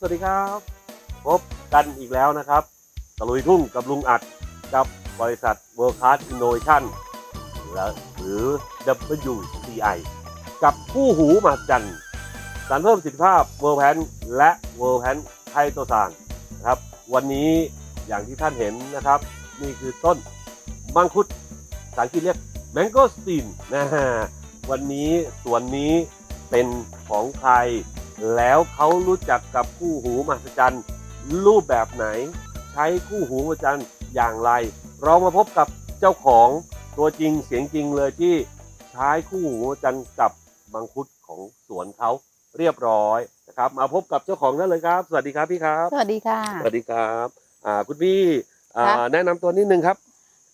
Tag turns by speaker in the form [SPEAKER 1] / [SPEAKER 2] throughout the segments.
[SPEAKER 1] สวัสดีครับ พบกันอีกแล้วนะครับตะลุยทุ่งกับลุงอัดกับบริษัท World Class Innovation และหรือ WCI กับคู่หูมหัศจรรย์สารเพิ่มสิทธิภาพ World Pan และ World Pan ไทโตซานนะครับวันนี้อย่างที่ท่านเห็นนะครับ นี่คือต้นมังคุดภาษาอังกฤษเรียก Mangosteen นะฮะวันนี้สวนนี้เป็นของใคร แล้วเขารู้จักกับคู่หูมหัศจรรย์ รูปแบบไหน ใช้คู่หูมหัศจรรย์อย่างไร เรามาพบกับเจ้าของตัวจริงเสียงจริงเลยที่ใช้คู่หูมหัศจรรย์กับมังคุดของสวนเขาเรียบร้อยนะครับมาพบกับเจ้าของนั่นเลยครับ สวัสดีครับพี่ครับ
[SPEAKER 2] สวัสดีค่ะ
[SPEAKER 1] สวัสดีครับอ่าคุณพี่อ่า
[SPEAKER 2] ครับ
[SPEAKER 1] แนะนำตัวนิดนึงครับ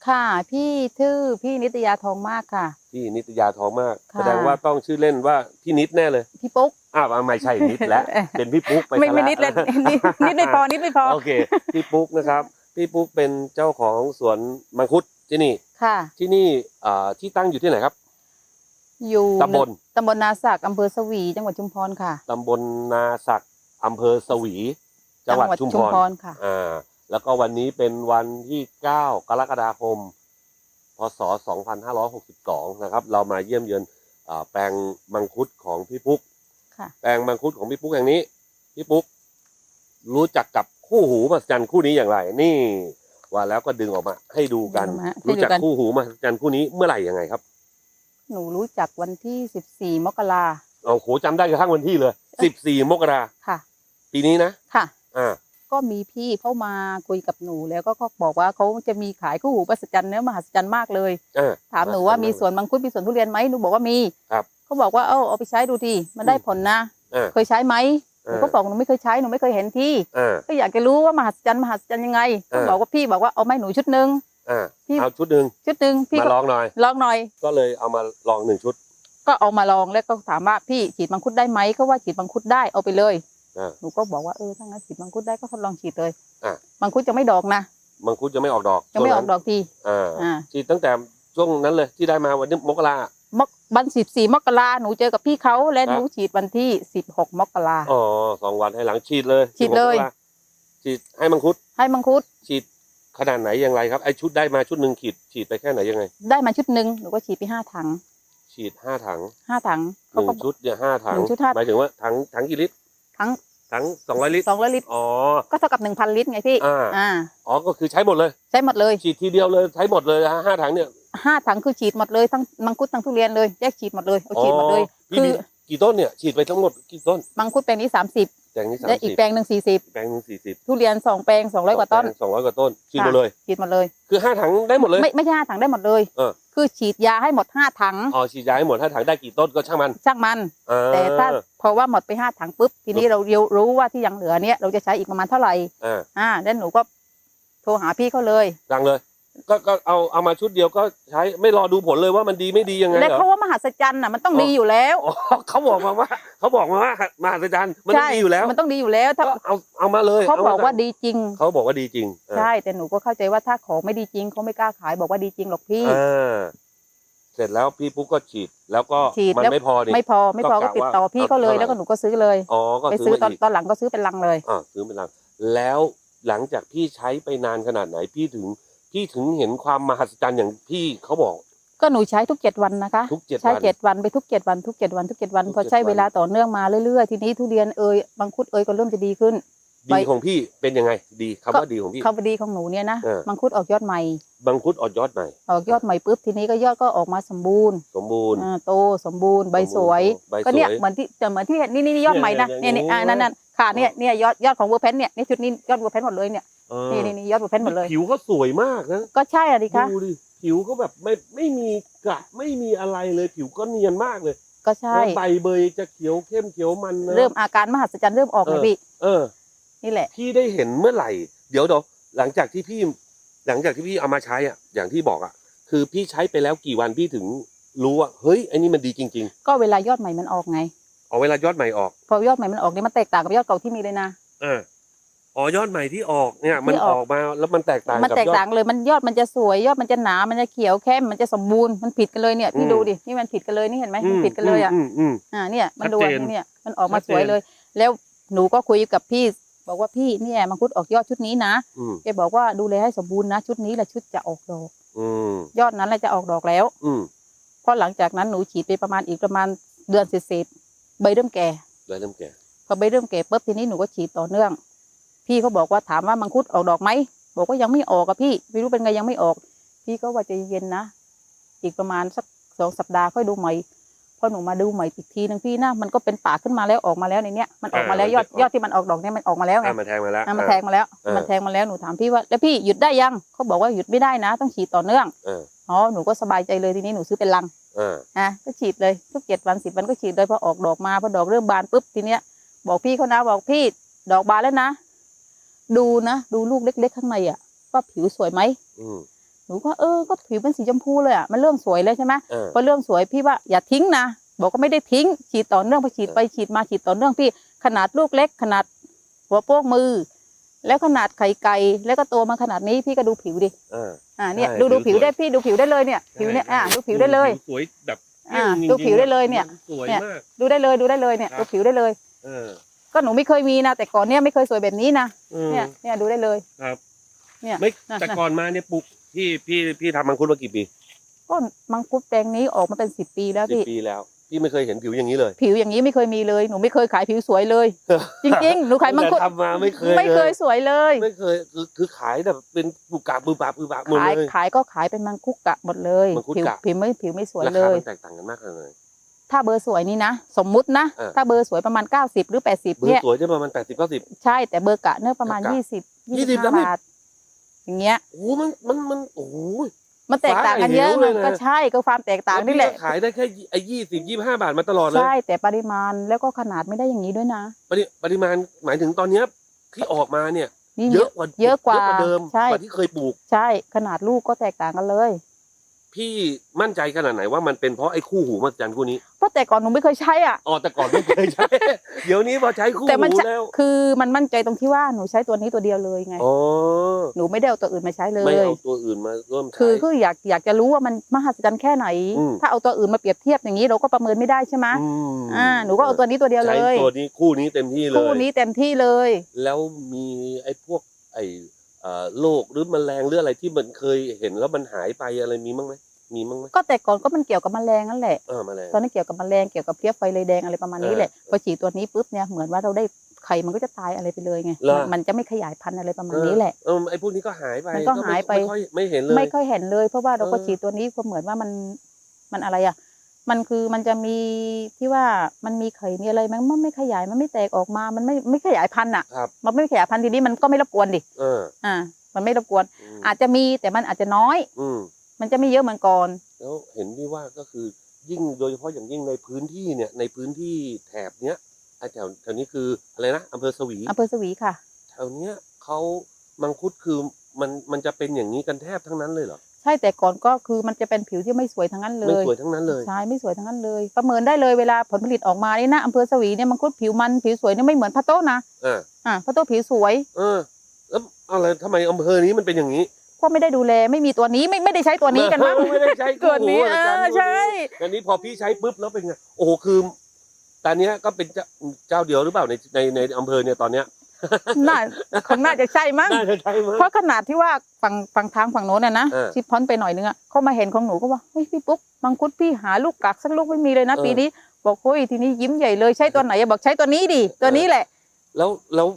[SPEAKER 2] ค่ะ พี่ชื่อพี่นิตยาทองมากค่ะ
[SPEAKER 1] พี่นิตยาทองมาก
[SPEAKER 2] ค่ะ
[SPEAKER 1] แสดงว่าต้องชื่อเล่นว่าพี่นิดแน่เลย
[SPEAKER 2] พี่ปุ๊ก
[SPEAKER 1] อ้าวไม่ใช่นิดแล้ว เป็นพี่ปุ๊กไป
[SPEAKER 2] ไม่
[SPEAKER 1] ซะ
[SPEAKER 2] ไม่
[SPEAKER 1] แล้ว
[SPEAKER 2] นิดเลยนิดนิดไม่พอนิดไม่พอ
[SPEAKER 1] โอเค พี่ปุ๊กนะครับ พี่ปุ๊กเป็นเจ้าของสวนมังคุดที่นี่
[SPEAKER 2] ค่ะ
[SPEAKER 1] ที่นี่อ่าที่ตั้งอยู่ที่ไหนครับ
[SPEAKER 2] อยู่
[SPEAKER 1] ตำบล
[SPEAKER 2] ตำบลนาสักอำเภอสวี จังหวัดชุมพรค่ะ
[SPEAKER 1] ตำบลนาสักอำเภอสวี จังหวัดชุมพร
[SPEAKER 2] ค่ะ
[SPEAKER 1] อ่า แล้วก็วันนี้เป็นวันที่ 9 กรกฎาคม พศ 2562 นะครับ เรามาเยี่ยมเยือนอ่าแปลงมังคุดของพี่ปุ๊ก
[SPEAKER 2] ค่ะ
[SPEAKER 1] แปลงมังคุดของพี่ปุ๊กอย่างนี้ พี่ปุ๊กรู้จักกับคู่หูมหัศจรรย์คู่นี้อย่างไร นี่ว่าแล้วก็ดึงออกมา ให้ดูกัน
[SPEAKER 2] ดึงออกมาให้
[SPEAKER 1] รู้
[SPEAKER 2] ดู
[SPEAKER 1] จัก
[SPEAKER 2] กัน
[SPEAKER 1] คู่หูมหัศจรรย์คู่นี้เมื่อไหร่ยังไงครับ
[SPEAKER 2] หนูรู้จักวันที่14มกรา
[SPEAKER 1] เอาโหจำได้กระทั่งวันที่เลย14มกรา
[SPEAKER 2] ค่ะ
[SPEAKER 1] ปีนี้นะ
[SPEAKER 2] ค่ะ
[SPEAKER 1] อ่า
[SPEAKER 2] ก็มีพี่เข้ามาคุยกับหนูแล้วก็เขาบอกว่าเขาจะมีขายคู่หูประสิจันเนื้อมหัศจรรย์มากเลย
[SPEAKER 1] อ่า
[SPEAKER 2] ถามหนูว่ามีสวนมังคุดมีสวนทุเรียนไหมหนูบอกว่ามี
[SPEAKER 1] ครับ
[SPEAKER 2] เขาบอกว่าเออเอาไปใช้ดูทีมันได้ผลนะ
[SPEAKER 1] อ่า
[SPEAKER 2] เคยใช้ไหมหนู
[SPEAKER 1] อ่า
[SPEAKER 2] ก็บอกหนูไม่เคยใช้หนูไม่เคยเห็นที่
[SPEAKER 1] อ่า
[SPEAKER 2] ก็อยากจะรู้ว่ามหัศจรรย์มหัศจรรย์ยังไง
[SPEAKER 1] อ่า
[SPEAKER 2] ก็บอกว่าพี่บอกว่าเอาไม้หนูชุดหนึ่ง
[SPEAKER 1] อ่า
[SPEAKER 2] พี่
[SPEAKER 1] เอาชุดหนึ่ง
[SPEAKER 2] ชุดหนึ่งพี่
[SPEAKER 1] มา
[SPEAKER 2] ก็
[SPEAKER 1] ลองหน่อย
[SPEAKER 2] ลองหน่อย
[SPEAKER 1] ก็เลยเอามาลองหนึ่งชุด
[SPEAKER 2] ก็เอามาลองแล้วก็ถามว่าพี่ฉีดมังคุดได้ไหมเขาว่าฉีดมังคุดได้เอาไปเลย
[SPEAKER 1] อ่า
[SPEAKER 2] หนูก็บอกว่าเออถ้างั้นฉีดมังคุดได้ก็ทดลองฉีดเลย
[SPEAKER 1] อ่า
[SPEAKER 2] มังคุดจะไม่ดอกนะ
[SPEAKER 1] มังคุดจะไม่ออกดอก
[SPEAKER 2] ยังไม่ออก
[SPEAKER 1] ช่ว
[SPEAKER 2] ดอกที
[SPEAKER 1] อ่า
[SPEAKER 2] อ่า
[SPEAKER 1] ฉีดตั้งแต่ช่วงนั้นเลยที่ได้มาวันนี้มกรา
[SPEAKER 2] มกวันสิบสี่มกราหนูเจอกับพี่เขาและ
[SPEAKER 1] ครับ
[SPEAKER 2] หนูฉีดวันที่สิบหกมกรา
[SPEAKER 1] อ๋อสองวันให้หลังฉีดเลย
[SPEAKER 2] ฉีดเลย
[SPEAKER 1] 16มกราฉีดให้มังคุด
[SPEAKER 2] ให้มังคุด
[SPEAKER 1] ฉีดขนาดไหนอย่างไรครับไอชุดได้มาชุดหนึ่งฉีดฉีดไปแค่ไหนยังไง
[SPEAKER 2] ได้มาชุดหนึ่งหนูก็ฉีดไปห้าถัง
[SPEAKER 1] ฉีดห้าถัง
[SPEAKER 2] ห้าถัง
[SPEAKER 1] ห
[SPEAKER 2] เขา
[SPEAKER 1] นึ่ง
[SPEAKER 2] ก็
[SPEAKER 1] ชุดเนี่ยห้าถัง
[SPEAKER 2] หนึ่งชุดห้า
[SPEAKER 1] หมายถึงว่าถังถังกี่ลิตร
[SPEAKER 2] ทั้ง
[SPEAKER 1] ถังสองร้อยลิตร
[SPEAKER 2] สองร้อยลิตร
[SPEAKER 1] อ๋อ
[SPEAKER 2] ก็เท่ากับหนึ่งพันลิตรไงพี่
[SPEAKER 1] อ่า
[SPEAKER 2] อ่า
[SPEAKER 1] อ๋อ ก็คือใช้หมดเลย
[SPEAKER 2] ใช้หมดเลย
[SPEAKER 1] ฉีดทีเดียวเลย ใช้หมดเลยฮะห้าถังเนี่ย
[SPEAKER 2] ห้าถังคือฉีดหมดเลยทั้งมังคุดทั้งทุเรียนเลยแยกฉีดหมดเลยเอาฉีดหมดเลย
[SPEAKER 1] อ๋อพี่
[SPEAKER 2] คือ
[SPEAKER 1] มี กี่ต้นเนี่ย ฉีดไปทั้งหมดกี่ต้น
[SPEAKER 2] มังคุดแปลงนี้สามสิบ
[SPEAKER 1] แปลงนี้สาม
[SPEAKER 2] และอี
[SPEAKER 1] สิ
[SPEAKER 2] ก
[SPEAKER 1] บ
[SPEAKER 2] แปลงหนึ่งสี่สิบ
[SPEAKER 1] แปลงหนึ่งสี่สิบ
[SPEAKER 2] ทุเรียนสองแปลงสองร้อยกว่าต้น
[SPEAKER 1] สองร้อยกว่าต้น ฉีดหมดเลย
[SPEAKER 2] ฉีดหมดเลย
[SPEAKER 1] คือห้าถังได้หมดเลย
[SPEAKER 2] ไม่ไม่ใช่ห้าถังได้หมดเลย
[SPEAKER 1] เออ
[SPEAKER 2] คือฉีดยาให้หมดห้าถัง
[SPEAKER 1] อ๋อฉีดยาให้หมดห้าถังได้กี่ต้นก็ช่างมัน
[SPEAKER 2] ช่างมัน
[SPEAKER 1] อ่า
[SPEAKER 2] แต่ถ้าพอว่าหมดไปห้าถังปุ๊บทีนี้เรารู้ว่าที่ยังเหลือเนี่ยเราจะใช้อีกประมาณเท่าไหร่
[SPEAKER 1] อ่า
[SPEAKER 2] อ่าแล้วหนูก็โทรหาพี่เขาเลย
[SPEAKER 1] ดังเลย ก็ก็เอาเอามาชุดเดียวก็ใช้ไม่รอดูผลเลยว่ามันดีไม่ดียังไง
[SPEAKER 2] และ
[SPEAKER 1] เหรอ
[SPEAKER 2] เขาว่ามหัศจรรย์น่ะมันต้อง
[SPEAKER 1] อ๋อ
[SPEAKER 2] ดีอยู่แล้ว
[SPEAKER 1] อ๋อเขาบอกมาว่าเขาบอกมาว่ามหัศจรรย์มันต้องดีอยู่แล้ว
[SPEAKER 2] มันต้องดีอยู่แล้วถ้า
[SPEAKER 1] ก็เอาเอามาเลย
[SPEAKER 2] เขา
[SPEAKER 1] ม
[SPEAKER 2] บอกว่าดีจริง
[SPEAKER 1] เขาบอกว่าดีจริงอ่า
[SPEAKER 2] ใช่แต่หนูก็เข้าใจว่าถ้าของไม่ดีจริงเขาไม่กล้าขายบอกว่าดีจริงหรอกพี่
[SPEAKER 1] อ่าเสร็จแล้วพี่ปุ๊กก็ฉีดแล้วก็
[SPEAKER 2] ฉีด
[SPEAKER 1] มัน
[SPEAKER 2] แล้ว
[SPEAKER 1] ไม่พอนี่
[SPEAKER 2] ไม่พอไม่พอ
[SPEAKER 1] ก็
[SPEAKER 2] ก็
[SPEAKER 1] กะ
[SPEAKER 2] ติดต่อ
[SPEAKER 1] ว่า
[SPEAKER 2] พี่เขาเลย
[SPEAKER 1] เอาเท่าไหร่
[SPEAKER 2] แล้วก็หนูก็ซื้อเลย
[SPEAKER 1] อ๋อก็
[SPEAKER 2] ไป
[SPEAKER 1] ซื้
[SPEAKER 2] ซื้
[SPEAKER 1] อ
[SPEAKER 2] อต
[SPEAKER 1] มา
[SPEAKER 2] อน
[SPEAKER 1] อีก
[SPEAKER 2] ตอนหลังก็ซื้อเป็นลังเลย
[SPEAKER 1] อ่าซื้อเป็นลังแล้วหลังจากพี่ใช้ไปนานขนาดไหนพี่ถึง พี่ถึงเห็นความมหัศจรรย์อย่างพี่เขาบอก
[SPEAKER 2] ก็หนูใช้ทุกเจ็ดวันนะคะ
[SPEAKER 1] ทุกเจ็ด
[SPEAKER 2] ใช้
[SPEAKER 1] วัน
[SPEAKER 2] เจ็ดวันไปทุกเจ็ดวันทุกเจ็ดวันทุกเจ็ดวัน
[SPEAKER 1] ทุก
[SPEAKER 2] พอ
[SPEAKER 1] เจ็ด
[SPEAKER 2] ใช้
[SPEAKER 1] วัน
[SPEAKER 2] เวลาต่อเนื่องมาเรื่อยๆทีนี้ทุเรียนเอ่ยบางคุดเอ่ยก็เริ่มจะดีขึ้น
[SPEAKER 1] ดี
[SPEAKER 2] ใบ
[SPEAKER 1] ของพี่เป็นยังไง ดีคำว่าดีของพี่
[SPEAKER 2] คำว่าดีของหนูเนี่ยนะ
[SPEAKER 1] เออ
[SPEAKER 2] บางคุดออกยอดใหม่
[SPEAKER 1] บางคุดออกยอดใหม่
[SPEAKER 2] ออกยอดใหม่ปุ๊บทีนี้ก็ยอดก็ออกมาสมบูรณ์
[SPEAKER 1] สมบูรณ์
[SPEAKER 2] อ่าโตสมบูรณ์ใบสวย
[SPEAKER 1] ใบ
[SPEAKER 2] ก็เนี่ย
[SPEAKER 1] สวย
[SPEAKER 2] เหมือนที่จะเหมือนที่เห็นนี่นี่นี่ยอดใหม่นะ
[SPEAKER 1] เนี่
[SPEAKER 2] เนี่ยย
[SPEAKER 1] เนี่ย
[SPEAKER 2] เนี่ยอ่านั่นนั่นค่ะเนี่ยเนี่ยยอดยอดของเวอร์แพนเนี่ยเนี่ยชุดนี้ยอดเวอร์แพนหมดเลยเนี่ย
[SPEAKER 1] เออ
[SPEAKER 2] นี่นี่นี่ยอดเวอร์แพนหมดเลย
[SPEAKER 1] ผิวเขาสวยมากนะ
[SPEAKER 2] ก็ใช่อะดิคะ
[SPEAKER 1] ดูดิผิวเขาแบบไม่ไม่มีกระไม่มีอะไรเลยผิวก็เนียนมากเลย
[SPEAKER 2] ก็ใช่
[SPEAKER 1] แล้วใบเบยจะเขียวเข้มเขียวมันนะ
[SPEAKER 2] เริ่มอาการมหัศจรรย์เริ่มออกเลยพี่
[SPEAKER 1] เออ
[SPEAKER 2] นี่แหละ
[SPEAKER 1] พี่ได้เห็นเมื่อไหร่ เดี๋ยวเดี๋ยวหลังจากที่พี่หลังจากที่พี่เอามาใช้อะอย่างที่บอกอะคือพี่ใช้ไปแล้วกี่วันพี่ถึงรู้ว่าเฮ้ยไอ้นี่มันดีจริง
[SPEAKER 2] ก็เวลายอดใหม่มันออกไง
[SPEAKER 1] ๆเอาเวลายอดใหม่ออก
[SPEAKER 2] พอยอดใหม่มันออกเนี่ยมันแตกต่างกับยอดเก่าที่มีเลยนะ
[SPEAKER 1] อ่าอ๋อยอดใหม่ที่ออกเนี่ย มัน
[SPEAKER 2] ที่
[SPEAKER 1] อ
[SPEAKER 2] อ
[SPEAKER 1] อ
[SPEAKER 2] อก
[SPEAKER 1] กมาแล้วมันแตกต่าง
[SPEAKER 2] มัน
[SPEAKER 1] กับ
[SPEAKER 2] แตก
[SPEAKER 1] ยอ
[SPEAKER 2] ต่า
[SPEAKER 1] ด
[SPEAKER 2] งเลยมันยอดมันจะสวยยอดมันจะหนามันจะเขียวเข้มมันจะสมบูรณ์มันผิดกันเลยเนี่ยพี่
[SPEAKER 1] อืม
[SPEAKER 2] ดูดินี่มันผิดกันเลยนี่เห็นไหม
[SPEAKER 1] อื
[SPEAKER 2] มันผิดกันเลยอะ
[SPEAKER 1] อืมอืม
[SPEAKER 2] อ่าเนี่ยมันดู
[SPEAKER 1] ชัดเจน
[SPEAKER 2] เนี่ยมันออกมา
[SPEAKER 1] ชัดเจ
[SPEAKER 2] สวย
[SPEAKER 1] น
[SPEAKER 2] เลย แล้วหนูก็คุยกับพี่ บอกว่าพี่เนี่ยมังคุดออกยอดชุดนี้นะ
[SPEAKER 1] อืม
[SPEAKER 2] แกบอกว่าดูแลให้สมบูรณ์นะ ชุดนี้แหละชุดจะออกดอก
[SPEAKER 1] อืม
[SPEAKER 2] ยอดนั้นแหละจะออกดอกแล้ว
[SPEAKER 1] อืม
[SPEAKER 2] เพราะหลังจากนั้นหนูฉีดไปประมาณอีกประมาณเดือนเศษๆใบเริ่มแก่
[SPEAKER 1] ได้เริ่มแก่
[SPEAKER 2] พอใบเริ่มแก่ปุ๊บทีนี้หนูก็ฉีดต่อเนื่อง พี่เขาบอกว่าถามว่ามังคุดออกดอกไหมบอกว่ายังไม่ออกอะพี่ไม่รู้เป็นไงยังไม่ออก พี่ก็ว่าใจเย็นนะอีกประมาณสักสองสัปดาห์ค่อยดูใหม่พ อหนูมาดูใหม่อีกทีนึงพี่นะมันก็เป็นป่าขึ้นมาแล้วออกมาแล้วในเนี้ยมันออกมาแล้วยอดยอดที่มันออกดอกเนี่ยมันออกมาแล้วไง
[SPEAKER 1] อะมาแทงมาแล้ว
[SPEAKER 2] อะมันแทงมาแล้ว
[SPEAKER 1] เออ
[SPEAKER 2] มันแทงมาแล้วหนูถามพี่ว่าแล้วพี่หยุดได้ยังเขาบอกว่าหยุดไม่ได้นะ ต้องฉีดต่อเนื่อง
[SPEAKER 1] เออ
[SPEAKER 2] อ๋อหนูก็สบายใจเลยทีนี้หนูซื้อเป็นลัง
[SPEAKER 1] เออ
[SPEAKER 2] อะก็ฉีดเลยทุกเจ็ดวันสิบวันก็ฉีดเลยพอออกดอกมาพอดอกเริ่มบานปุ๊บทีเนี้ย บอกพี่เขานะบอกพี่ดอกบานแล้วนะ ดูนะ ดูลูกเล็ก ๆ ข้างในอะว่าผิวสวยไหม
[SPEAKER 1] อืม
[SPEAKER 2] หนูก็เออก็ผิวเป็นสีชมพูเลยอะมันเริ่มสวยเลยใช่ไหม
[SPEAKER 1] เออ
[SPEAKER 2] พอเริ่มสวยพี่ว่าอย่าทิ้งนะบอกก็ไม่ได้ทิ้ง ฉีดต่อเนื่องพอฉีดไปฉีดมาฉีดต่อเนื่องพี่ ขนาดลูกเล็ก ขนาดหัวโป้งมือ แล้วขนาดไข่ไก่แล้วก็โตมาขนาดนี้พี่ก็ดูผิวดิ
[SPEAKER 1] เออ
[SPEAKER 2] อ่าเนี่ย
[SPEAKER 1] ใช่
[SPEAKER 2] ดูดู
[SPEAKER 1] ผิ
[SPEAKER 2] ผิ
[SPEAKER 1] ว
[SPEAKER 2] ว
[SPEAKER 1] สวย
[SPEAKER 2] ได้พี่ดูผิวได้เลยเนี่ย ผิวเนี่ยอ่าดูผิวได้เลย
[SPEAKER 1] สวยแบบ
[SPEAKER 2] อ่า
[SPEAKER 1] จริงๆ
[SPEAKER 2] ดูผิวได้เลยเนี่ย
[SPEAKER 1] สวย
[SPEAKER 2] เนี่ย
[SPEAKER 1] มาก
[SPEAKER 2] ดูได้เลยดูได้เลยเนี่ย
[SPEAKER 1] ครั
[SPEAKER 2] ดู
[SPEAKER 1] บ
[SPEAKER 2] ผิวได้เลย
[SPEAKER 1] เออ
[SPEAKER 2] ก็หนูไม่เคยมีนะแต่ก่อนเนี่ยไม่เคยสวยแบบนี้นะ
[SPEAKER 1] อืม
[SPEAKER 2] เนี่ยเนี่ยดูได้เลย
[SPEAKER 1] ครับ
[SPEAKER 2] เนี่ย
[SPEAKER 1] ไม่
[SPEAKER 2] น่ะ
[SPEAKER 1] แต่
[SPEAKER 2] น่ะ
[SPEAKER 1] ก่อนมาเนี่ยปลูก พี่พี่พี่ทำมังคุดมากี่ปี
[SPEAKER 2] ก็มังคุดแปลงนี้ออกมาเป็นสิบปีแล้ว
[SPEAKER 1] สิบ
[SPEAKER 2] พี่
[SPEAKER 1] ปีแล้ว พี่ไม่เคยเห็นผิวอย่างนี้เลย
[SPEAKER 2] ผิวอย่างนี้ไม่เคยมีเลย หนูไม่เคยขายผิวสวยเลย จริงๆ หนูขายมังคุด
[SPEAKER 1] แต่ทำมาไม่เคย
[SPEAKER 2] ไม่เคย
[SPEAKER 1] ล
[SPEAKER 2] สวยเลย
[SPEAKER 1] ไม่เคยคือคือขายแบบเป็นปุกกาปือบาปือบาหมด
[SPEAKER 2] ขาย
[SPEAKER 1] เลย
[SPEAKER 2] ขายก็ขายเป็นมังคุดกะหมดเลย
[SPEAKER 1] มังคุด
[SPEAKER 2] ผิว
[SPEAKER 1] กะ
[SPEAKER 2] ผิวไม่ผิวไม่สวย
[SPEAKER 1] รา
[SPEAKER 2] เล
[SPEAKER 1] คาย มันแตกต่างกันมากเลย
[SPEAKER 2] ถ้าเบอร์สวยนี่นะ สมมุตินะ
[SPEAKER 1] เออ
[SPEAKER 2] ถ้าเบอร์สวยประมาณ 90 หรือ 80
[SPEAKER 1] เบอ
[SPEAKER 2] เนี่ย
[SPEAKER 1] ร์สวยจะประมาณแปดสิบเก้าสิบ
[SPEAKER 2] ใช่แต่เบอร์กะเนี่ยประมาณ
[SPEAKER 1] กะ
[SPEAKER 2] 20
[SPEAKER 1] 20แล้ว
[SPEAKER 2] 25
[SPEAKER 1] ไม่
[SPEAKER 2] บาท อย่างเงี้ย
[SPEAKER 1] โอ้โหมันมันมันโอ้โห
[SPEAKER 2] มันแตกต่างกันเยอะ
[SPEAKER 1] ฟ้ากับเหวเลยนะ
[SPEAKER 2] ก็ใช่ก็ความแตกต่างนี่แหละ
[SPEAKER 1] วพี่ก็ขายได้แค่ไอ้ยี่สิบยี่ห้าบาทมาตลอดเลย
[SPEAKER 2] ใช่แต่ปริมาณแล้วก็ขนาดไม่ได้อย่างนี้ด้วยนะ
[SPEAKER 1] ปริปริมาณหมายถึงตอนเนี้ยที่ออกมาเนี่ย
[SPEAKER 2] นี่
[SPEAKER 1] เย
[SPEAKER 2] เย
[SPEAKER 1] อะ
[SPEAKER 2] อะ
[SPEAKER 1] กว่า
[SPEAKER 2] เยอะกว่า
[SPEAKER 1] เดิม
[SPEAKER 2] ใช่
[SPEAKER 1] กว่าที่เคยปลูก
[SPEAKER 2] ใช่ขนาดลูกก็แตกต่างกันเลย
[SPEAKER 1] พี่มั่นใจขนาดไหนว่ามันเป็นเพราะไอ้คู่หูมหัศจรรย์คู่นี้
[SPEAKER 2] เพราะแต่ก่อนหนูไม่เคยใช้อะ
[SPEAKER 1] อ๋อแต่ก่อนไม่เคยใช้ เดี๋ยวนี้พอใช้คู่
[SPEAKER 2] แต่มัน
[SPEAKER 1] หู
[SPEAKER 2] จะ
[SPEAKER 1] แล้ว
[SPEAKER 2] คือมันมั่นใจตรงที่ว่าหนูใช้ตัวนี้ตัวเดียวเลยไง
[SPEAKER 1] อ๋อ
[SPEAKER 2] หนูไม่ได้เอาตัวอื่นมาใช้เล
[SPEAKER 1] ไม่
[SPEAKER 2] ย
[SPEAKER 1] เอาตัวอื่นมาร่วมใช้
[SPEAKER 2] คือคืออยากอยากจะรู้ว่ามันมหัศจรรย์แค่ไหน
[SPEAKER 1] อืม
[SPEAKER 2] ถ้าเอาตัวอื่นมาเปรียบเทียบอย่างนี้เราก็ประเมินไม่ได้ใช่ไหม
[SPEAKER 1] ม
[SPEAKER 2] อ่าหนูก็เอาตัวนี้ตัวเดียวเล
[SPEAKER 1] ใช้
[SPEAKER 2] ย
[SPEAKER 1] ตัวนี้คู่นี้เต็มที่เลย
[SPEAKER 2] คู่นี้เต็มที่เลย
[SPEAKER 1] แล้วมีไอ้พวกไอ้เอ่อ โรคหรือแมลงหรืออะไรที่มันเคยเห็นแล้วมันหายไปอะไรมีมั้งไหมมีมั้งไหม
[SPEAKER 2] ก็แต่ก่อนก็มันเกี่ยวกับแมลงนั่นแหละ
[SPEAKER 1] เออแมลง
[SPEAKER 2] ตอนนั้นเกี่ยวกับแมลงเกี่ยวกับเพลี้ยไฟเลยแดงอะไรประมาณนี้แหละ
[SPEAKER 1] เออ
[SPEAKER 2] พอฉีดตัวนี้ปุ๊บเนี่ยเหมือนว่าเราได้ไข่มันก็จะตายอะไรไปเลยไง
[SPEAKER 1] เหรอ
[SPEAKER 2] มันจะไม่ขยายพันธุ์อะไรประมาณนี้แหละ
[SPEAKER 1] เออไอ้พวกนี้ก็หายไป
[SPEAKER 2] มันก็หายไป
[SPEAKER 1] ม่ค่อยไม่เห็นเลย
[SPEAKER 2] ไม่ค่อยเห็นเลย เพราะว่าเราก็
[SPEAKER 1] เออ
[SPEAKER 2] ฉีดตัวนี้ก็เหมือนว่ามันมันอะไรอะ มันคือมันจะมีที่ว่ามันมีไข่มีอะไรมันมันไม่ขยายมันไม่แตกออกมา มันไม่ไม่ขยายพันธุ์อะ
[SPEAKER 1] ครับ
[SPEAKER 2] มันไม่ขยายพันธุ์ทีนี้มันก็ไม่รบกวนดิ
[SPEAKER 1] เออ
[SPEAKER 2] อ่า มันไม่รบกวน
[SPEAKER 1] อืม
[SPEAKER 2] อาจจะมีแต่มันอาจจะน้อย
[SPEAKER 1] อืม
[SPEAKER 2] มันจะไม่เยอะเหมือนก่อน
[SPEAKER 1] แล้วเห็นที่ว่าก็คือยิ่งโดยเฉพาะอย่างยิ่งในพื้นที่เนี่ย ในพื้นที่แถบเนี้ยไอ้แถวแถวนี้คืออะไรนะอำเภอสวี
[SPEAKER 2] อำเภอสวีค่ะ
[SPEAKER 1] แถวเนี้ยเขามังคุดคือมันมันจะเป็นอย่างนี้กันแทบทั้งนั้นเลยเหรอ
[SPEAKER 2] ใช่แต่ก่อนก็คือมันจะเป็นผิวที่ไม่สวยทั้งนั้นเล
[SPEAKER 1] ไม่
[SPEAKER 2] ย
[SPEAKER 1] สวยทั้งนั้นเลย
[SPEAKER 2] ใช่ไม่สวยทั้งนั้นเลย ประเมินได้เลยเวลาผลผลิตออกมานี่นะอำเภอสวีเนี่ยมังคุดผิวมันผิวสวยเนี่ยไม่เหมือนพัตโต้นะ
[SPEAKER 1] อ่า
[SPEAKER 2] อ่าพัตโต้ผิวสวย
[SPEAKER 1] เออ แล้วอะไรทำไมอำเภอนี้มันเป็นอย่างนี้
[SPEAKER 2] ก็ไม่ได้ดูแลไม่มีตัวนี้ไม่ไม่ได้ใช้ตัวนี้กันมั้ง
[SPEAKER 1] ไม่ได้ใช้
[SPEAKER 2] เกิดนี้
[SPEAKER 1] คู่หู
[SPEAKER 2] เอ
[SPEAKER 1] อาจาร
[SPEAKER 2] อ
[SPEAKER 1] ย์
[SPEAKER 2] ใช่
[SPEAKER 1] อันนี้พอพี่ใช้ปุ๊บแล้วเป็นไง โอ้โหคือตอนเนี้ยก็เป็นเจ้าเจ้าเดียวหรือเปล่าในในในอำเภอเนี่ยตอนเนี้ย
[SPEAKER 2] น่าคงน่าจะใช่มั้ง
[SPEAKER 1] น่าจะใช่มั้ง
[SPEAKER 2] เพราะขนาดที่ว่าฝั่งฝั่งทางฝั่งโน้นน่ะนะ
[SPEAKER 1] เออ
[SPEAKER 2] ที่พ้นไปหน่อยนึงอะเขามาเห็นของหนูก็ว่าเฮ้ยพี่ปุ๊กมังคุดพี่หาลูกกักสักลูกไม่มีเลยนะ
[SPEAKER 1] เออ
[SPEAKER 2] ปีนี้ บอกเฮ้ยทีนี้ยิ้มใหญ่เลยใช้ตัวไหนอะบอกใช้ตัวนี้ดิตัวนี้แหละ
[SPEAKER 1] แล้วแล้ว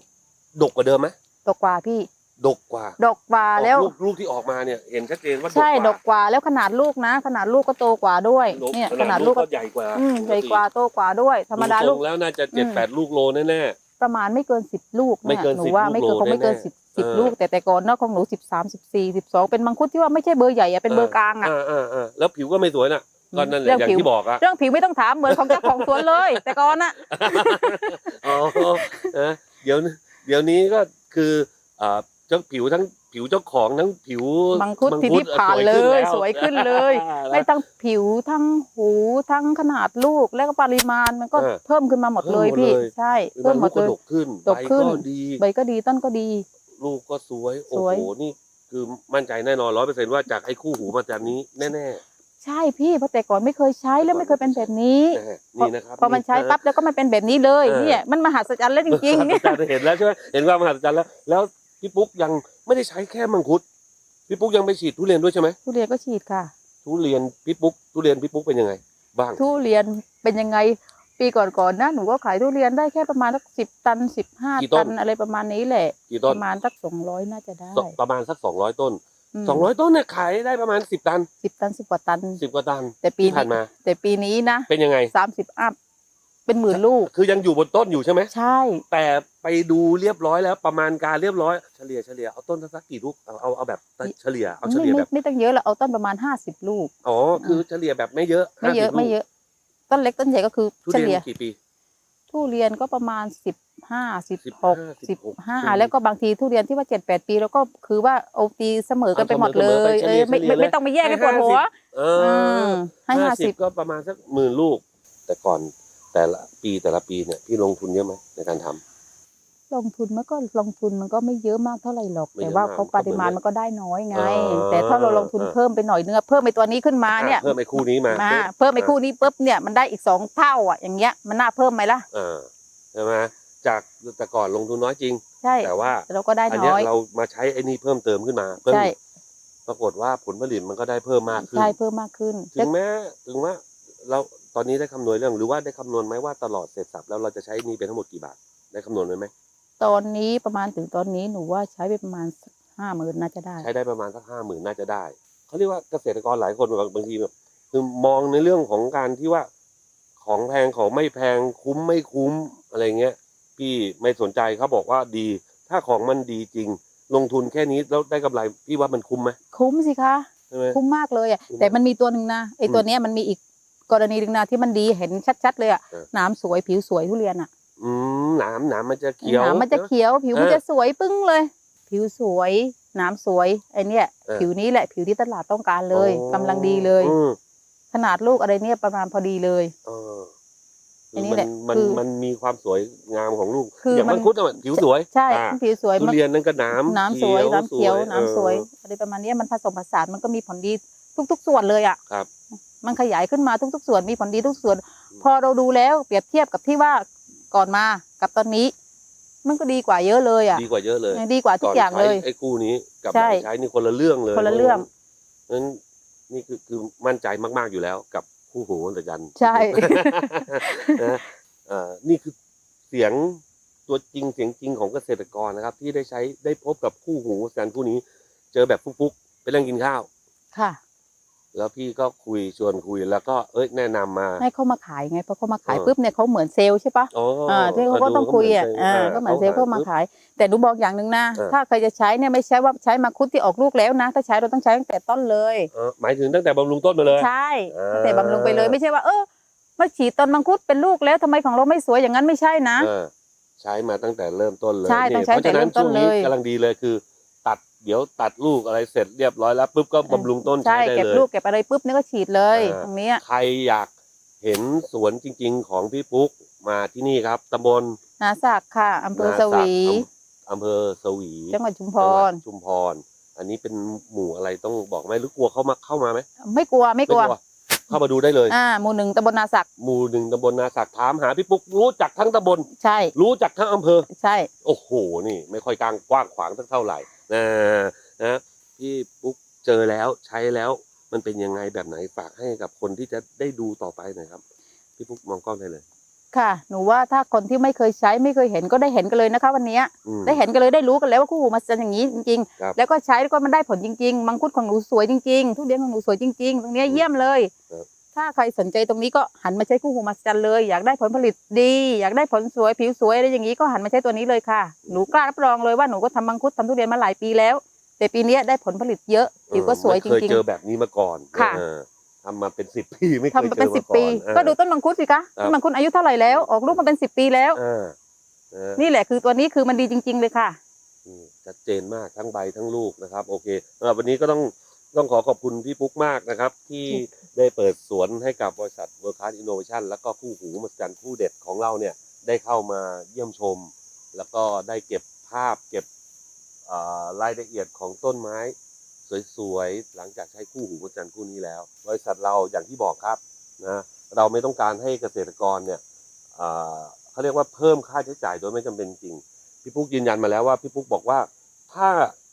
[SPEAKER 1] ดกกว่าเดิมไหม
[SPEAKER 2] ดกกว่าพี่
[SPEAKER 1] ดกกว่า
[SPEAKER 2] ดกกว่าแล้ว
[SPEAKER 1] ลูกลูกที่ออกมาเนี่ยเห็นชัดเจนว่า
[SPEAKER 2] ใช่ด
[SPEAKER 1] ด
[SPEAKER 2] ก
[SPEAKER 1] ก
[SPEAKER 2] กว่าแล้วขนาดลูกนะ ขนาดลูกก็โตกว่าด้วย
[SPEAKER 1] ว่า
[SPEAKER 2] เนี่ยขนาดลูก
[SPEAKER 1] ก็
[SPEAKER 2] ก็
[SPEAKER 1] ใหญ่กว่า
[SPEAKER 2] อืมใหญ่กว่าโตกว่าด้วย ธรรมดาลูก
[SPEAKER 1] ทงแล้วน่าจะเจ็ด
[SPEAKER 2] อืม
[SPEAKER 1] แปดลูกโลแน่
[SPEAKER 2] ประมาณไม่เกินสิบลูก
[SPEAKER 1] ไม่
[SPEAKER 2] เนี่ย
[SPEAKER 1] เกิน
[SPEAKER 2] หนู
[SPEAKER 1] 10
[SPEAKER 2] ว่าไม่เกิน
[SPEAKER 1] ลูก
[SPEAKER 2] คงไม่เกิน
[SPEAKER 1] แน่ๆ
[SPEAKER 2] สิบสิบ
[SPEAKER 1] เออ
[SPEAKER 2] ลูก แต่แต่ก่อนเนาะของหนูสิบสามสิบสี่สิบสองเป็นมังคุดที่ว่าไม่ใช่เบอร์ใหญ่อะเป็นเบอร์กลางอะ
[SPEAKER 1] อ่าอ่าอ่าแล้วผิวก็ไม่สวยน่ะก็นั่นแหละ
[SPEAKER 2] เรื่อง
[SPEAKER 1] อย่าง
[SPEAKER 2] ผิว
[SPEAKER 1] ที่บอกอะ
[SPEAKER 2] เรื่องผิวไม่ต้องถามเหมือนของเจ้าของสวนเลย แต่ก่อนอะ
[SPEAKER 1] อ๋อเออเดี๋ยวเดี๋ยวนี้ก็คืออ่าเจ้าผิวทั้ง ผิวเจ้าของทั้งผิว
[SPEAKER 2] มังคุดทีนี้
[SPEAKER 1] อะ
[SPEAKER 2] ผ่าน
[SPEAKER 1] ส
[SPEAKER 2] เล
[SPEAKER 1] ขึ้
[SPEAKER 2] ย
[SPEAKER 1] แล้ว
[SPEAKER 2] สวยขึ้นเลย
[SPEAKER 1] อ่า
[SPEAKER 2] ไม่ทั้งผิวทั้งหูทั้งขนาดลูกแล้วก็ปริมาณมันก็
[SPEAKER 1] เออ
[SPEAKER 2] เพิ่มขึ้นมาหมดเลย
[SPEAKER 1] เพิ่มหมด
[SPEAKER 2] พี่
[SPEAKER 1] เลย
[SPEAKER 2] ใช่
[SPEAKER 1] คือ
[SPEAKER 2] เพิ่
[SPEAKER 1] มั
[SPEAKER 2] ม
[SPEAKER 1] น
[SPEAKER 2] หม
[SPEAKER 1] ลู
[SPEAKER 2] ด
[SPEAKER 1] กก็
[SPEAKER 2] เลย
[SPEAKER 1] ดกขึ้น
[SPEAKER 2] ดกขึ้น
[SPEAKER 1] ใบก็ดี
[SPEAKER 2] ใบก็ดีต้นก็ดี
[SPEAKER 1] ลูกก็สวยโอ้
[SPEAKER 2] สวย
[SPEAKER 1] โหนี่คือมั่นใจแน่นอนร้อยเปอร์เซ็นต์ว่าจากไอ้คู่หูมาจากนี้แน่
[SPEAKER 2] ใใช่พี่เพราะแต่ก่อนไม่เคยใช้แล้วไม่เคยเป็นแบบนี้
[SPEAKER 1] นะฮะนี่นะครับ
[SPEAKER 2] พอมันใช้ปั๊บแล้วก็มันเป็นแบบนี้เลย
[SPEAKER 1] เออ
[SPEAKER 2] เนี่ยมันมหัศจรรย์แล้วจริงๆ
[SPEAKER 1] เนี่
[SPEAKER 2] เนี่ยย
[SPEAKER 1] เห็นแล้วใช่ไหมเห็นความมหัศจรรย์แล้วแล้ว พี่ปุ๊กยังไม่ได้ใช้แค่มังคุดพี่ปุ๊กยังไปฉีดทุเรียนด้วยใช่ไหม
[SPEAKER 2] ทุเรียนก็ฉีดค่ะ
[SPEAKER 1] ทุเรียนพี่ปุ๊กทุเรียนพี่ปุ๊กเป็นยังไง บ้าง
[SPEAKER 2] ทุเรียนเป็นยังไงปีก่อนๆนะหนูก็ขายทุเรียนได้แค่ประมาณสักสิบตันสิบห้าตันอะไรประมาณนี้แหละ
[SPEAKER 1] กี่
[SPEAKER 2] ป
[SPEAKER 1] ต้น
[SPEAKER 2] ระมาณสักสองร้อยน่าจะได้
[SPEAKER 1] ประมาณสักสองร้อยต้นสองร้อยต้นเนี่ยขายได้ประมาณสิบตัน
[SPEAKER 2] สิบตันสิบกว่าตัน
[SPEAKER 1] สิบกว่าตัน
[SPEAKER 2] แต่ปี
[SPEAKER 1] ที่ผ่าน
[SPEAKER 2] นี้
[SPEAKER 1] มา
[SPEAKER 2] แต่ปีนี้นะ
[SPEAKER 1] เป็นยังไง
[SPEAKER 2] สามสิบอัพ เป็นหมื่นลูก
[SPEAKER 1] คือยังอยู่บนต้นอยู่ใช่ไหม
[SPEAKER 2] ใช่
[SPEAKER 1] แต่ไปดูเรียบร้อยแล้วประมาณการเรียบร้อยเฉลี่ยเฉลี่ยเอาต้นสักกี่ลูกเอาเอาเอาแบบเฉลี่ยเอาเฉ
[SPEAKER 2] ไม่
[SPEAKER 1] ลี่ย
[SPEAKER 2] ไม่
[SPEAKER 1] แบบ
[SPEAKER 2] ไม่ต้องเยอะเราเอาต้นประมาณห้าสิบลูก
[SPEAKER 1] อ๋อคือเฉลี่ยแบบไม่เยอะ
[SPEAKER 2] ไม่เยอะ
[SPEAKER 1] 50ลูก
[SPEAKER 2] ไม่เยอะ ต้นเล็กต้นใหญ่ก็คือ
[SPEAKER 1] ทุ
[SPEAKER 2] เฉ
[SPEAKER 1] เรียน
[SPEAKER 2] ลี่ย
[SPEAKER 1] กี่ปี
[SPEAKER 2] ทุเรียนก็ประมาณสิบห้าสิบหก
[SPEAKER 1] 15
[SPEAKER 2] สิบห้า
[SPEAKER 1] 16
[SPEAKER 2] แล้วก็บางทีทุเรียนที่ว่าเจ็ดแปดปีแล้วก็คือว่าเอาตีเสมอกันไปหมดเล
[SPEAKER 1] เอาเสมอไป
[SPEAKER 2] ย
[SPEAKER 1] เฉ
[SPEAKER 2] เอ
[SPEAKER 1] ลี่
[SPEAKER 2] อยไม่
[SPEAKER 1] เฉลี่ยเลย
[SPEAKER 2] ไม่ไม่ต้องไปแยกกันปวดหัว
[SPEAKER 1] เอ
[SPEAKER 2] อื
[SPEAKER 1] อ
[SPEAKER 2] มให้ห้าสิบ
[SPEAKER 1] ก็ประมาณสักหมื่นลูก แต่ก่อน แต่ละปีแต่ละปีเนี่ยพี่ลงทุนเยอะไหมในการทำ
[SPEAKER 2] ลงทุนมันก็ลงทุนมันก็ไม่เยอะมากเท่าไหร่หรอก
[SPEAKER 1] ไม่เย
[SPEAKER 2] แต่
[SPEAKER 1] อะ
[SPEAKER 2] ว่าา
[SPEAKER 1] ก
[SPEAKER 2] เขาปริมาณมันก็ได้น้อยไง
[SPEAKER 1] อ่า
[SPEAKER 2] แต่ถ้าเราลงทุน
[SPEAKER 1] อ่า
[SPEAKER 2] เพิ่มไปหน่อยเนื้อเพิ่มไปตัวนี้ขึ้นมาเนี่ย
[SPEAKER 1] อะเพิ่มไอ้คู่นี้มา
[SPEAKER 2] มาเพิ่มไปคู่นี้ปุ๊บเนี่ยมันได้อีกสองเท่าอะอย่างเงี้ยมันน่าเพิ่มไหมล่ะ
[SPEAKER 1] อ่าใช่ไหมจากแต่ก่อนลงทุนน้อยจริง
[SPEAKER 2] ใช่
[SPEAKER 1] แต่ว่า
[SPEAKER 2] เราก็ได้
[SPEAKER 1] อันเนี้ย
[SPEAKER 2] น้อย
[SPEAKER 1] เรามาใช้ไอ้นี่เพิ่มเติมขึ้นมาเพิ่ม
[SPEAKER 2] ใช่
[SPEAKER 1] อีกปรากฏว่าผลผลิตมันก็ได้เพิ่มมากขึ้น
[SPEAKER 2] ใช่เพิ่มมากขึ้น
[SPEAKER 1] ถึงแม้ถึงว่าเรา ตอนนี้ได้คำนวณเรื่องหรือว่าได้คำนวณไหมว่าตลอดเสร็จสับแล้วเราจะใช้หนี่เป็นทั้งหมดกี่บาทได้คำนวณไว้ไหม
[SPEAKER 2] ตอนนี้ประมาณถึงตอนนี้หนูว่าใช้ไปประมาณห้าหมื่นน่าจะได้
[SPEAKER 1] ใช้ได้ประมาณสักห้าหมื่นน่าจะได้เขาเรียกว่าเกษตรกรหลายคนบางบางทีแบบคือมองในเรื่องของการที่ว่าของแพงของไม่แพงคุ้มไม่คุ้มอะไรเงี้ย พี่ไม่สนใจเขาบอกว่าดี ถ้าของมันดีจริง ลงทุนแค่นี้แล้วได้กำไรพี่ว่ามันคุ้มไหม
[SPEAKER 2] คุ้มสิคะ
[SPEAKER 1] ใช่ไหม
[SPEAKER 2] คุ้มมากเลยอะ
[SPEAKER 1] คุ้ม
[SPEAKER 2] แต่มันมีตัวหนึ่งนะไอตัวเนี้ยมันมีอีก กรณีหนึ่งนะที่มันดีเห็นชัดๆเลยอะ
[SPEAKER 1] เออ
[SPEAKER 2] หนามสวยผิวสวยทุเรียนอะ
[SPEAKER 1] อืมหนามหนามมันจะเขียว
[SPEAKER 2] หนามมันจะเขียว ผิวมัน
[SPEAKER 1] เออ
[SPEAKER 2] จะสวยปึ้งเลย ผิวสวยหนามสวยไอเนี้ย
[SPEAKER 1] เออ
[SPEAKER 2] ผิวนี้แหละผิวที่ตลาดต้องการเลย
[SPEAKER 1] อ๋อกำ
[SPEAKER 2] ลังดีเลย
[SPEAKER 1] อืม
[SPEAKER 2] ขนาดลูกอะไรเนี่ยประมาณพอดีเลย
[SPEAKER 1] เออ
[SPEAKER 2] อันนี้
[SPEAKER 1] มั
[SPEAKER 2] แหละ
[SPEAKER 1] มัน
[SPEAKER 2] คือ
[SPEAKER 1] มันมีความสวยงามของลูก
[SPEAKER 2] คือ
[SPEAKER 1] อย่าง
[SPEAKER 2] มั
[SPEAKER 1] มันงคุดอะผิวสวย
[SPEAKER 2] ใช่
[SPEAKER 1] อ่า
[SPEAKER 2] ผิวสวย
[SPEAKER 1] ทุ
[SPEAKER 2] มัน
[SPEAKER 1] เรียนนั่นก็หนาม
[SPEAKER 2] น้ำสวยน้ำเขียว
[SPEAKER 1] ออ
[SPEAKER 2] น้ำสวยอะไรประมาณเนี้ยมันผสมผสานมันก็มีผลดีทุก ๆ ส่วนเลยอะ
[SPEAKER 1] ครับ
[SPEAKER 2] มันขยายขึ้นมาทุกๆ ส่วนมีผลดีทุกส่วน พอเราดูแล้วเปรียบเทียบกับที่ว่าก่อนมากับตอนนี้ มันก็ดีกว่าเยอะเลยอะ
[SPEAKER 1] ดีกว่าเยอะเลย
[SPEAKER 2] ดีกว่าทุกอย่างเลย
[SPEAKER 1] ใช้ไอ้คู่นี้กับ
[SPEAKER 2] ใช่
[SPEAKER 1] หลังใช้นี่คนละเรื่องเลย
[SPEAKER 2] คนละเรื่อง
[SPEAKER 1] นั้นนี่คือคือมั่นใจมากๆอยู่แล้วกับคู่หูแต่จัน
[SPEAKER 2] ใช่
[SPEAKER 1] นะเอ่อนี่คือเสียงตัวจริงเสียงจริงของเกษตรกรนะครับ ที่ได้ใช้ได้พบกับคู่หูจันคู่นี้ เจอแบบฟุกๆไปนั่งกินข้าว
[SPEAKER 2] ค่ะ
[SPEAKER 1] แล้วพี่ก็คุยชวนคุยแล้วก็เอ้ยแนะนำมา
[SPEAKER 2] ให้เขามาขายไงเพราะเขามาขาย
[SPEAKER 1] เออ
[SPEAKER 2] ปุ๊บเนี่ยเขาเหมือนเซลล์ใช่ปะ
[SPEAKER 1] อ๋อ
[SPEAKER 2] อ่าที่เขาก็ต้องคุยอะอ่าก็เหมือนเซลล์เขามาขาย แต่หนูบอกอย่างหนึ่งนะ
[SPEAKER 1] เออ
[SPEAKER 2] ถ้าใครจะใช้เนี่ยไม่ใช่ว่าใช้มาคุดที่ออกลูกแล้วนะ ถ้าใช้เราต้องใช้ตั้งแต่ต้นเลย
[SPEAKER 1] เออหมายถึงตั้งแต่บำรุงต้นมาเลย
[SPEAKER 2] ใช่
[SPEAKER 1] อ่า
[SPEAKER 2] ตั้งแต่บำรุงไปเลยไม่ใช่ว่าเออมาฉีดตอนมังคุดเป็นลูกแล้วทำไมของเราไม่สวยอย่างนั้นไม่ใช่นะ
[SPEAKER 1] เออใช้มาตั้งแต่เริ่มต้นเลย
[SPEAKER 2] ใช่
[SPEAKER 1] นี่
[SPEAKER 2] ต้องใช้
[SPEAKER 1] เพราะฉะนั้น
[SPEAKER 2] แต่เริ่มต้
[SPEAKER 1] ช่วนงนี้
[SPEAKER 2] เลย
[SPEAKER 1] กำลังดีเลยคือตัด เดี๋ยวตัดลูกอะไรเสร็จเรียบร้อยแล้วปุ๊บก็บำรุงต้น
[SPEAKER 2] ใช่
[SPEAKER 1] ใช้ได้
[SPEAKER 2] เก็บ
[SPEAKER 1] เลย
[SPEAKER 2] ลูกเก็บอะไรปุ๊บนี่ก็ฉีดเลย
[SPEAKER 1] อ่า
[SPEAKER 2] ตรงเนี้ย
[SPEAKER 1] ใครอยากเห็นสวนจริง ๆ ของพี่ปุ๊กมาที่นี่ครับตำบล
[SPEAKER 2] นาสักค่ะอำเภอสวี
[SPEAKER 1] นาศักดิ์อำอำเภอสวี
[SPEAKER 2] จังหวัดชุมพ
[SPEAKER 1] จังหวั
[SPEAKER 2] ร
[SPEAKER 1] ดชุมพร อันนี้เป็นหมู่อะไรต้องบอกไหมหรือกลัวเข้ามาเข้ามาไหม
[SPEAKER 2] ไม่กลัวไม่กลัว
[SPEAKER 1] เข้ามาดูได้เลย
[SPEAKER 2] อ่า หมู่หนึ่งตำบลนาสัก
[SPEAKER 1] หมู่หนึ่งตำบลนาศักดิ์ถามหาพี่ปุ๊กรู้จักทั้งตำบล
[SPEAKER 2] ใช่
[SPEAKER 1] รู้จักทั้งอำเภอ
[SPEAKER 2] ใช่
[SPEAKER 1] โอ้โหนี่ ไม่ค่อยกลางกว้างขวางสักเท่าไหร่ นะนะพี่ปุ๊กเจอแล้วใช้แล้วมันเป็นยังไงแบบไหนฝากให้กับคนที่จะได้ดูต่อไปหน่อยครับ พี่ปุ๊กมองกล้องได้เลย
[SPEAKER 2] ค่ะ หนูว่าถ้าคนที่ไม่เคยใช้ไม่เคยเห็นก็ได้เห็นกันเลยนะคะ วันเนี้ย
[SPEAKER 1] อืม
[SPEAKER 2] ได้เห็นกันเลยได้รู้กันแล้วว่าคู่หูมาเป็นอย่างนี้จริง
[SPEAKER 1] ครับ
[SPEAKER 2] ๆ แล้วก็ใช้แล้วก็มันได้ผลจริง ๆ มังคุดของหนูสวยจริงๆ ทุเรียนของหนูสวยจริงๆ ตรงเนี้ย
[SPEAKER 1] อืม
[SPEAKER 2] เยี่ยมเลย
[SPEAKER 1] ครับ
[SPEAKER 2] ถ้าใครสนใจตรงนี้ก็หันมาใช้คู่หูมาจันเลย อยากได้ผลผลิตดี อยากได้ผลสวยผิวสวยอะไรอย่างนี้ก็หันมาใช้ตัวนี้เลยค่ะ หนูกล้ารับรองเลยว่าหนูก็ทำมังคุดทำทุเรียนมาหลายปีแล้ว แต่ปีเนี้ยได้ผลผลิตเยอะผิวก็สวยจ
[SPEAKER 1] ไม่เคย
[SPEAKER 2] ริง
[SPEAKER 1] เจอแบบนี้มาก่อน
[SPEAKER 2] ค่ะ
[SPEAKER 1] เออทำมาเป็นสิบปีไม่
[SPEAKER 2] ๆ
[SPEAKER 1] เคย
[SPEAKER 2] ทำมา
[SPEAKER 1] เจ
[SPEAKER 2] เป็น
[SPEAKER 1] อ
[SPEAKER 2] สิบ
[SPEAKER 1] มาก่อน
[SPEAKER 2] ปี
[SPEAKER 1] เออ
[SPEAKER 2] ก็ดูต้นมังคุดสิคะ
[SPEAKER 1] ครับ
[SPEAKER 2] ต้นมังคุดอายุเท่าไหร่แล้วออกลูกมาเป็นสิบปีแล้ว
[SPEAKER 1] อ่าเออ
[SPEAKER 2] นี่แหละคือตัวนี้คือมันดีจริง ๆ เลยค่ะ
[SPEAKER 1] อืมชัดเจนมากทั้งใบทั้งลูกนะครับ โอเคสำหรับวันนี้ก็ต้องต้องขอขอบคุณพี่ปุ๊กมากนะครับ ที่ ได้เปิดสวนให้กับบริษัท World Class Innovation แล้วก็คู่หูมหัศจรรย์คู่เด็ดของเราเนี่ยได้เข้ามาเยี่ยมชม แล้วก็ได้เก็บภาพเก็บรายละเอียดของต้นไม้ สวยๆ หลังจากใช้คู่หูประจันคู่นี้แล้ว บริษัทเราอย่างที่บอกครับนะเราไม่ต้องการให้เกษตรกรเนี่ยเขาเรียกว่าเพิ่มค่าใช้จ่ายโดยไม่จำเป็นจริงพี่ปุ๊กยืนยันมาแล้วว่าพี่ปุ๊กบอกว่า ถ้า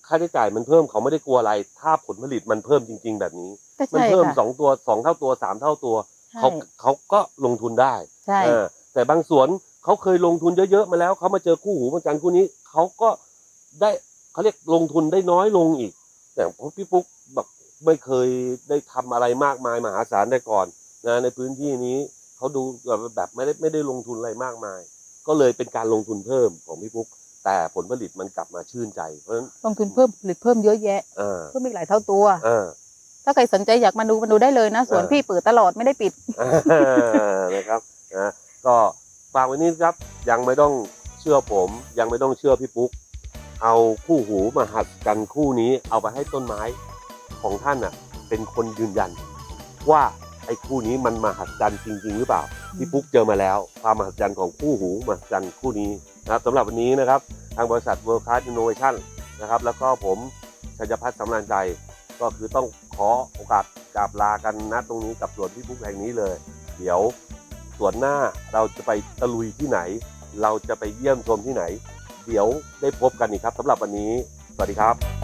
[SPEAKER 1] ค่าใช้จ่ายมันเพิ่มเขาไม่ได้กลัวอะไร ถ้าผลผลิตมันเพิ่มจริง ๆ แบบนี้
[SPEAKER 2] ก็
[SPEAKER 1] มัน
[SPEAKER 2] ใช่
[SPEAKER 1] เพิ่ม
[SPEAKER 2] ค่ะ
[SPEAKER 1] สองตัวสองเท่าตัวสามเท่าตัว
[SPEAKER 2] ใช่
[SPEAKER 1] เขาเขาก็ลงทุนได้
[SPEAKER 2] ใช่
[SPEAKER 1] เออแต่บางสวนเขาเคยลงทุนเยอะๆมาแล้วเขามาเจอคู่หูประจันคู่นี้เขาก็ได้เขาเรียกลงทุนได้น้อยลงอีกอย่างพี่ปุ๊กแบบไม่เคยได้ทำอะไรมากมายมหาศาลได้ก่อนนะในพื้นที่นี้เขาดูแบบแบบไม่ได้ไม่ได้ลงทุนอะไรมากมาย ก็เลยเป็นการลงทุนเพิ่มของพี่ปุ๊ก แต่ผลผลิตมันกลับมาชื่นใจเพราะฉะนั้น
[SPEAKER 2] ลงทุนเพิ่มผลิตเพิ่มเยอะแยะ
[SPEAKER 1] เออ
[SPEAKER 2] เพิ่มอีกหลายเท่าตัว
[SPEAKER 1] เออ
[SPEAKER 2] ถ้าใครสนใจอยากมาดูมาดูได้เลยนะสวน
[SPEAKER 1] เออ
[SPEAKER 2] พี่เปิดตลอดไม่ได้ปิด
[SPEAKER 1] นะครับนะก็ฝากไว้นี้ครับ ยังไม่ต้องเชื่อผม ยังไม่ต้องเชื่อพี่ปุ๊ก เอาคู่หูมาหัดกันคู่นี้เอาไปให้ต้นไม้ของท่านอะ เป็นคนยืนยัน ว่าไอ้คู่นี้มันมหัศจรรย์จริง ๆ หรือเปล่าพี่ปุ๊กเจอมาแล้ว ความมหัศจรรย์ของคู่หูมหัศจรรย์คู่นี้นะครับสำหรับวันนี้นะครับ ทางบริษัท World Class Innovation นะครับ แล้วก็ผมชัยพัฒน์สำรานใจก็คือต้อง ขอโอกาสกราบลากันนะตรงนี้กับสวนพี่บุ๊กแห่งนี้เลย เดี๋ยวสวนหน้าเราจะไปตะลุยที่ไหน เราจะไปเยี่ยมชมที่ไหน เดี๋ยวได้พบกันอีกครับสำหรับวันนี้ สวัสดีครับ